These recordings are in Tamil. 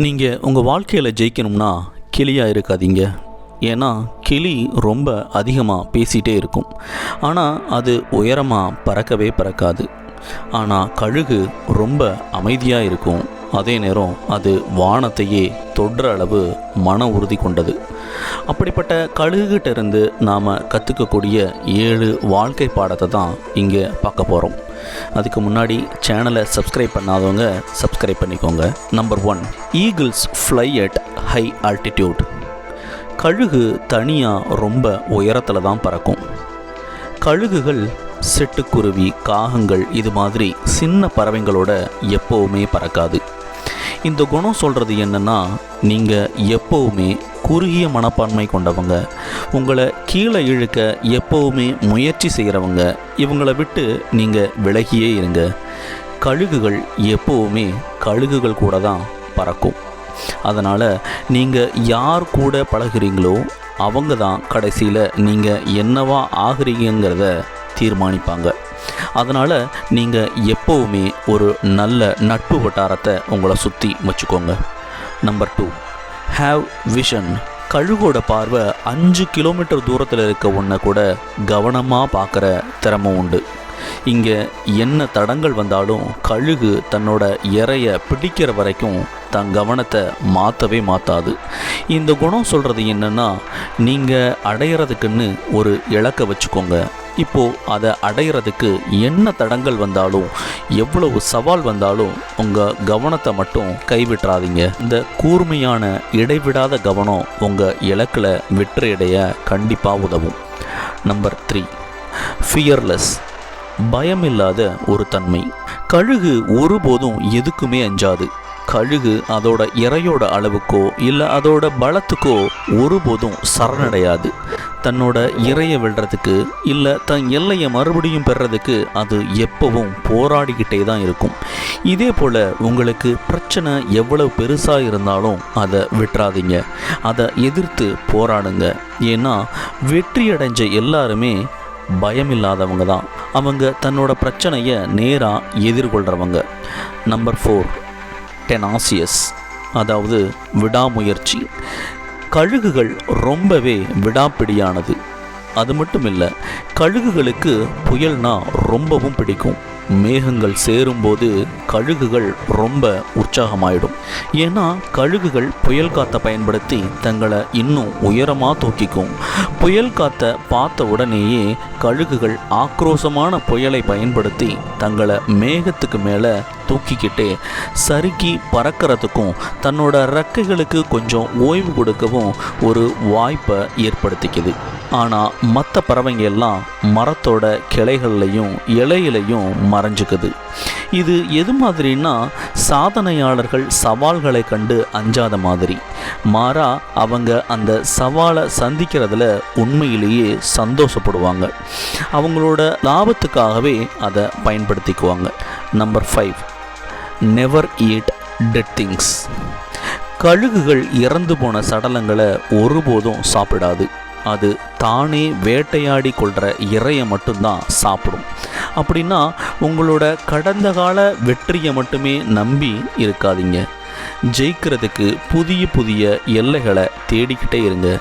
நீங்கள் உங்கள் வாழ்க்கையில் ஜெயிக்கணும்னா கிளியாக இருக்காதீங்க. ஏன்னா கிளி ரொம்ப அதிகமாக பேசிகிட்டே இருக்கும். ஆனால் அது உயரமாக பறக்கவே பறக்காது. ஆனால் கழுகு ரொம்ப அமைதியாக இருக்கும். அதே நேரம் அது வானத்தையே தொடுற அளவு மன உறுதி கொண்டது. அப்படிப்பட்ட கழுகுகிட்ட இருந்து நாம் கற்றுக்கக்கூடிய ஏழு வாழ்க்கை பாடத்தை தான் இங்கே பார்க்க போகிறோம் அதுக்கு முன்னாடி சேனலை சப்ஸ்கிரைப் பண்ணாதவங்க சப்ஸ்கிரைப் பண்ணிக்கோங்க. Number one eagles fly at high altitude கழுகு தனியாக ரொம்ப உயரத்தில் தான் பறக்கும். கழுகுகள் சிட்டுக்குருவி காகங்கள் இது மாதிரி சின்ன பறவைங்களோட எப்போவுமே பறக்காது. இந்த குணம் சொல்கிறது என்னென்னா நீங்கள் எப்போவுமே குறுகிய மனப்பான்மை கொண்டவங்க. உங்களை கீழே இழுக்க எப்போவுமே முயற்சி செய்கிறவங்க இவங்களை விட்டு நீங்கள் விலகியே இருங்க. கழுகுகள் எப்போவுமே கழுகுகள் கூட தான் பறக்கும். அதனால் நீங்கள் யார் கூட பழகுறீங்களோ அவங்க தான் கடைசியில் நீங்கள் என்னவா ஆகிறீங்கிறத தீர்மானிப்பாங்க. அதனால் நீங்கள் எப்போவுமே ஒரு நல்ல நட்பு வட்டாரத்தை உங்களை சுற்றி வச்சுக்கோங்க. நம்பர் டூ ஹாவ் விஷன் கழுகோட பார்வை அஞ்சு கிலோமீட்டர் தூரத்தில் இருக்க ஒன்றை கூட கவனமாக பார்க்குற திறமை உண்டு. இங்கே என்ன தடங்கள் வந்தாலும் கழுகு தன்னோட இறைய பிடிக்கிற வரைக்கும் தன் கவனத்தை மாற்றவே மாற்றாது இந்த குணம் சொல்கிறது என்னென்னா நீங்கள் அடையிறதுக்குன்னு ஒரு இலக்கை வச்சுக்கோங்க. இப்போது அதை அடையிறதுக்கு என்ன தடங்கள் வந்தாலும் எவ்வளவு சவால் வந்தாலும் உங்கள் கவனத்தை மட்டும் கைவிட்டுறாதீங்க. இந்த கூர்மையான இடைவிடாத கவனம் உங்கள் இலக்கில் வெற்றியடைய கண்டிப்பாக உதவும். நம்பர் த்ரீ ஃபியர்லெஸ் பயமில்லாத ஒரு தன்மை. கழுகு ஒருபோதும் எதுக்குமே அஞ்சாது. கழுகு அதோட இறையோட அளவுக்கோ இல்லை அதோட பலத்துக்கோ ஒருபோதும் சரணடையாது. தன்னோட இறையை விடுறதுக்கு இல்லை தன் எல்லையை மறுபடியும் பெறதுக்கு அது எப்பவும் போராடிக்கிட்டே தான் இருக்கும். இதே போல் உங்களுக்கு பிரச்சனை எவ்வளவு பெருசாக இருந்தாலும் அதை விட்டுறாதீங்க. அதை எதிர்த்து போராடுங்க. ஏன்னா வெற்றி அடைஞ்ச எல்லாருமே பயமில்லாதவங்க தான். அவங்க தன்னோட பிரச்சனையை நேராக எதிர்கொள்கிறவங்க நம்பர் ஃபோர் டெனாசியஸ் அதாவது விடாமுயற்சி கழுகுகள் ரொம்பவே விடாப்பிடியானது. அது மட்டும் இல்லை கழுகுகளுக்கு புயல்னா ரொம்பவும் பிடிக்கும். மேகங்கள் சேரும்போது கழுகுகள் ரொம்ப உற்சாகமாயிடும். ஏன்னா கழுகுகள் புயல் காற்றை பயன்படுத்தி தங்களை இன்னும் உயரமாக தூக்கிக்கும். புயல் காற்றை பார்த்த உடனேயே கழுகுகள் ஆக்ரோஷமான புயலை பயன்படுத்தி தங்களை மேகத்துக்கு மேலே தூக்கிக்கிட்டே சறுக்கி பறக்கிறதுக்கும் தன்னோட ரெக்கைகளுக்கு கொஞ்சம் ஓய்வு கொடுக்கவும் ஒரு வாய்ப்பை ஏற்படுத்திக்குது. ஆனால் மற்ற பறவைங்க எல்லாம் மரத்தோட கிளைகள்லையும் இலையிலையும் மறைஞ்சுக்குது. இது எது மாதிரின்னா சாதனையாளர்கள் சவால்களை கண்டு அஞ்சாத மாதிரி. மாறா அவங்க அந்த சவாலை சந்திக்கிறதுல உண்மையிலேயே சந்தோஷப்படுவாங்க. அவங்களோட லாபத்துக்காகவே அதை பயன்படுத்திக்குவாங்க. Number five. Never eat dead things கழுகுகள் இறந்து போன சடலங்களை ஒருபோதும் சாப்பிடாது. அது தானே வேட்டையாடி கொள்கிற இறையை மட்டும்தான் சாப்பிடும். அப்படின்னா உங்களோட கடந்த கால வெற்றியை மட்டுமே நம்பி இருக்காதீங்க. ஜெயிக்கிறதுக்கு புதிய புதிய எல்லைகளை தேடிக்கிட்டே இருங்க.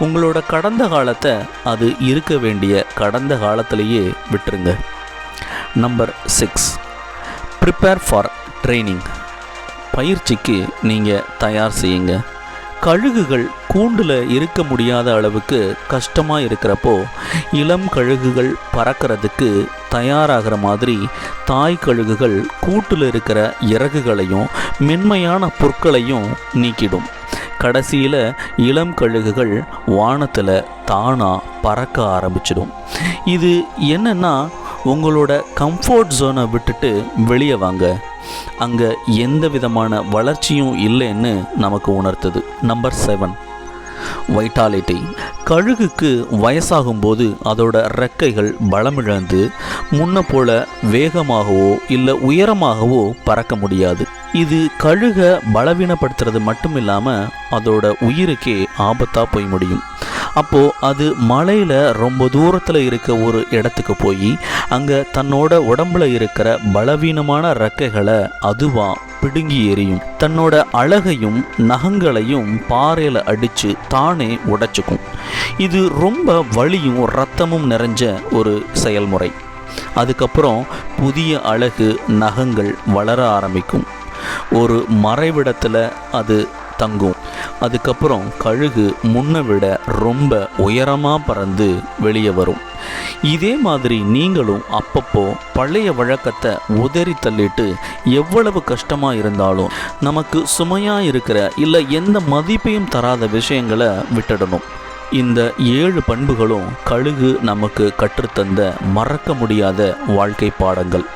உங்களோட கடந்த காலத்தை அது இருக்க வேண்டிய கடந்த காலத்திலேயே விட்டுருங்க. Number six prepare for training பயிற்சிக்கு நீங்கள் தயார் செய்யுங்க. கழுகுகள் கூண்டில் இருக்க முடியாத அளவுக்கு கஷ்டமாக இருக்கிறப்போ இளம் கழுகுகள் பறக்கிறதுக்கு தயாராகிற மாதிரி தாய் கழுகுகள் கூட்டில் இருக்கிற இறகுகளையும் மென்மையான பொருட்களையும் நீக்கிடும். கடைசியில் இளம் கழுகுகள் வானத்தில் தானாக பறக்க ஆரம்பிச்சிடும். இது என்னென்னா உங்களோட கம்ஃபர்ட் ஜோனை விட்டுட்டு வெளியே வாங்க. அங்கே எந்த விதமான வளர்ச்சியும் இல்லைன்னு நமக்கு உணர்த்துது. Number seven vitality. கழுகுக்கு வயசாகும்போது அதோட ரெக்கைகள் பலமிழந்து முன்ன போல வேகமாகவோ இல்லை உயரமாகவோ பறக்க முடியாது. இது கழுகை பலவீனப்படுத்துறது மட்டும் இல்லாமல் அதோட உயிருக்கே ஆபத்தாக போய் முடியும். அப்போது அது மலையில் ரொம்ப தூரத்தில் இருக்க ஒரு இடத்துக்கு போய் அங்கே தன்னோட உடம்புல இருக்கிற பலவீனமான ரெக்கைகளை அதுவாக பிடுங்கி எறியும். தன்னோட அழகையும் நகங்களையும் பாறையில் அடித்து தானே உடைச்சுக்கும். இது ரொம்ப வலியும் ரத்தமும் நிறைஞ்ச ஒரு செயல்முறை. அதுக்கப்புறம் புதிய அழகு நகங்கள் வளர ஆரம்பிக்கும். ஒரு மறைவிடத்தில் அது தங்கும். அதுக்கப்புறம் கழுகு முன்னை விட ரொம்ப உயரமாக பறந்து வெளியே வரும். இதே மாதிரி நீங்களும் அப்பப்போ பழைய வழக்கத்தை உதறி தள்ளிட்டு எவ்வளவு கஷ்டமாக இருந்தாலும் நமக்கு சுமையாக இருக்கிற இல்லை எந்த மதிப்பையும் தராத விஷயங்களை விட்டுடணும். இந்த ஏழு பண்புகளும் கழுகு நமக்கு கற்றுத்தந்த மறக்க முடியாத வாழ்க்கை பாடங்கள்.